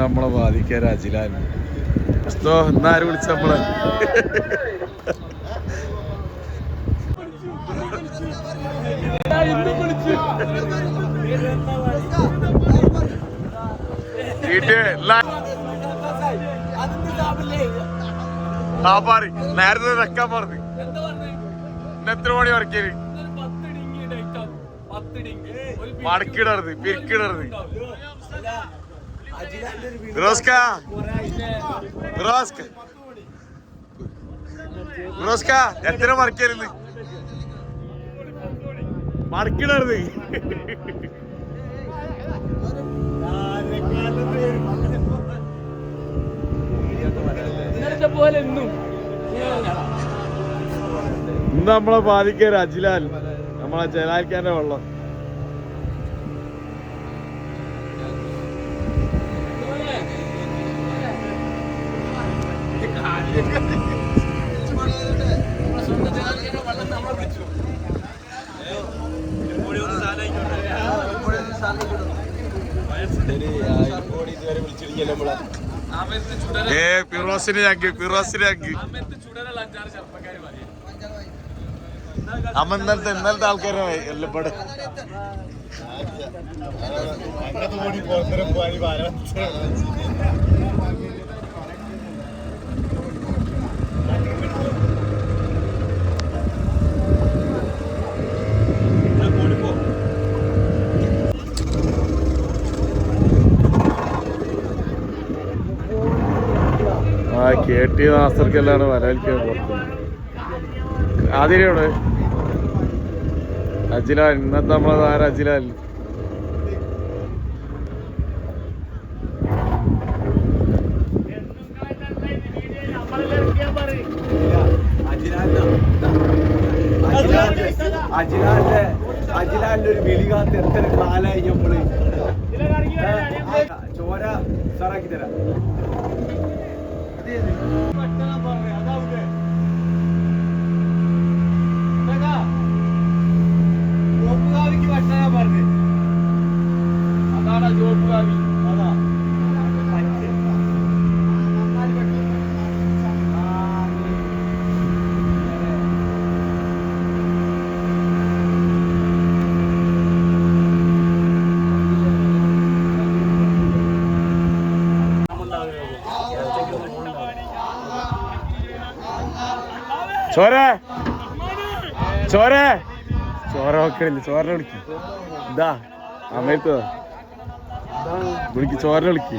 നമ്മളെ ബാധിക്കാൻ അജിലാൻ ഉസ്തോ ആര് വിളിച്ച നമ്മളെ? നേരത്തെ വെക്കാൻ പറഞ്ഞു. ഇന്ന് എത്ര മണി വർക്കിയത് മടക്കിടരുത് പിരിക്കിടരുത്. ഫിറോസ്ക ഫിറോസ്ക ഫിറോസ്ക എത്ര മറക്കരുത് ഇന്നലത്തെ പോലെ എന്നും ഇന്ന് നമ്മളെ ബാധിക്കാൻ അജിലാൽ. നമ്മളെ ജലാൽക്കാന്റെ വെള്ളം. ഏ ഫിറോസിന് ഞങ്ങ് ഫിറോസിന് ഞങ്ങ് അമ്മ ഇന്നലത്തെ ഇന്നലത്തെ ആൾക്കാരെ ഓടി ഇവിടെ ആ കെ ടി നാസർക്കെല്ലാം വരവേൽക്കാൻ പുറത്ത്. ആതിരയോട് അജിലാൽ ഇന്നത്തെ നമ്മളെ ആരാ അജിലാൽ ഒരു കാലായി ചോര സാറാക്കി തരാം. ചോര ചോര ചോര വെക്കണില്ല. ചോര വിളിക്ക്. ഇതാ അമേരിക്ക. വിളിക്ക് ചോര വിളിക്ക്.